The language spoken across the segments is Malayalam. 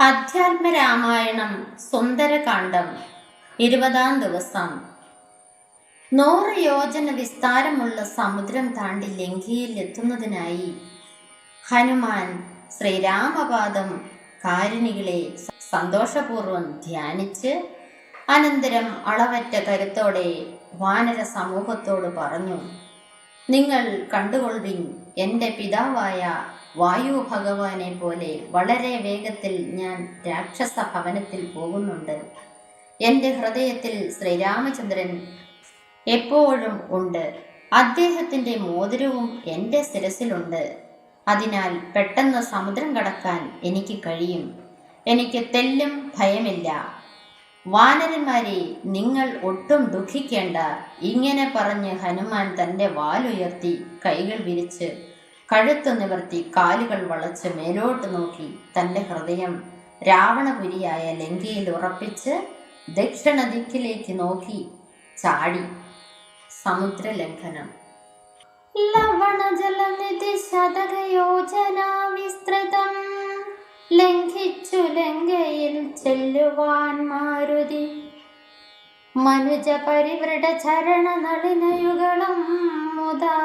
അധ്യാത്മരാമായണം സുന്ദരകാന്ഡം ഇരുപതാം ദിവസം. നൂറ് യോജന വിസ്താരമുള്ള സമുദ്രം താണ്ടി ലങ്കയിൽ എത്തുന്നതിനായി ഹനുമാൻ ശ്രീരാമപാദം കാരുണികളെ സന്തോഷപൂർവം ധ്യാനിച്ച് അനന്തരം അളവറ്റ കരുത്തോടെ വാനര സമൂഹത്തോട് പറഞ്ഞു നിങ്ങൾ കണ്ടുകൊള്ളുവിൻ എന്റെ പിതാവായ വായു ഭഗവാനെ പോലെ വളരെ വേഗത്തിൽ ഞാൻ രാക്ഷസ ഭവനത്തിൽ പോകുന്നുണ്ട്. എന്റെ ഹൃദയത്തിൽ ശ്രീരാമചന്ദ്രൻ എപ്പോഴും ഉണ്ട്. അദ്ദേഹത്തിന്റെ മോതിരവും എന്റെ ശിരസിലുണ്ട്. അതിനാൽ പെട്ടെന്ന് സമുദ്രം കടക്കാൻ എനിക്ക് കഴിയും. എനിക്ക് തെല്ലും ഭയമില്ല. വാനരന്മാരെ നിങ്ങൾ ഒട്ടും ദുഃഖിക്കേണ്ട. ഇങ്ങനെ പറഞ്ഞ് ഹനുമാൻ തന്റെ വാലുയർത്തി കൈകൾ വിരിച്ച് കഴുത്തു നിവർത്തി കാലുകൾ വളച്ച് മേലോട്ട് നോക്കി തന്റെ ഹൃദയം രാവണപുരിയായ ലങ്കയിൽ ഉറപ്പിച്ച് ദക്ഷിണ ദിക്കിലേക്ക് നോക്കി ചാടി. സമുദ്രലംഘനം. ലവണജലനിധി ശതകയോജന വിസ്തൃതം. ലംഘിച്ചു ലങ്കയിൽ ചെല്ലുവാൻ മാരുതി. മനുജ പരിവൃഢ ചരണ നളിനയുകളും മുതാ.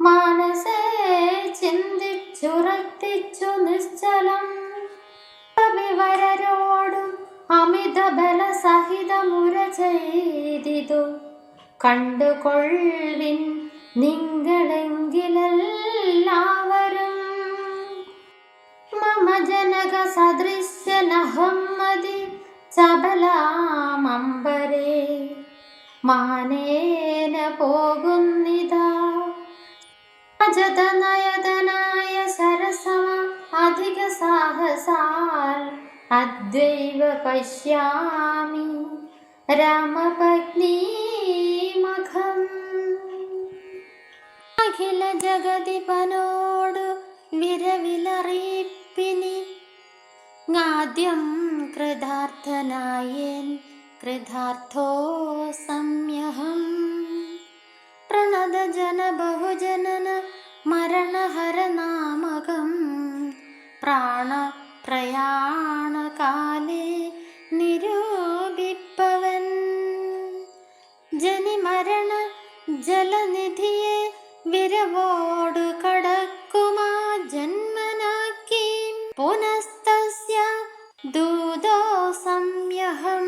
മാനസേ ചിന്തിച്ചുറത്തിച്ചു നിശ്ചലം. കവിവരരോടും അമിത ബല സഹിതമുര ചെയ്തിതു കണ്ടുകൊള്ളിൻ നിങ്ങളെങ്കിലെല്ലാവരും. മമ ജനക സദൃശ്യനഹമ്മതി ചബലാമമ്പരേ മാനേന പോകുന്നിതാ അജതനയതനായ സരസമ അധിക സാഹസാൽ അദ്വൈവ പശ്യാമി രാമപത്നീമഖം അഖില ജഗതിപനോടു വിരവിലറിയിപ്പിനി ആദ്യം കൃതാർത്ഥനായേൻ കൃതാർത്ഥോ സംയഹം പ്രണത ജന ബഹുജനന പ്രാണപ്രയാണകാലേ പ്രാണ പ്രയാണകാലേ നിരൂപിപ്പവൻ. ജനിമരണ ജലനിധിയെ വിരവോട് കടക്കുമാ ജന്മനാക്കി. പുനസ്തസ്യ ദൂതോ സംയഹം.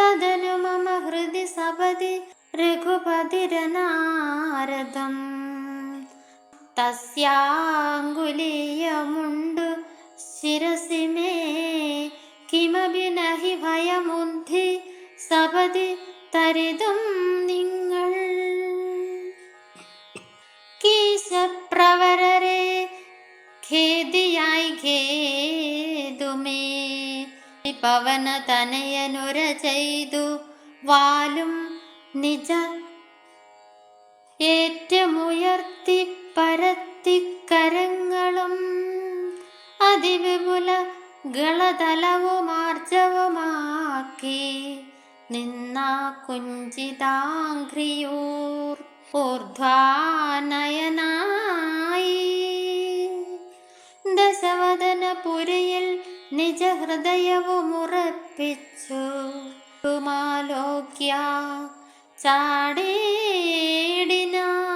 തദനു മമ ഹൃദി സപതി രഘുപതിരനാരദം. തസ്യാങ്കുലീയമുണ്ടു ശിരസി മേ കിമപി നഹി ഭയമുദ്ധി സപതി തരിതും നിങ്ങൾ. കീശപ്രവരരെ ഖേദിയായി ഖേദുമേ. പവന തനയനുര ചെയ്തു വാലും നിജ ഏറ്റമുയർത്തി പരത്തിക്കരങ്ങളും അതിവിപുല ഗളതലവുമാർജവുമാക്കി നിന്ന കുഞ്ചിതാഘ്രിയൂർ ഊർധ്വാനയനായി. ദശവദനപുരയിൽ നിജഹൃദയവുമുറപ്പിച്ചു. കുമാലോക്യ ചാടേടിനാൻ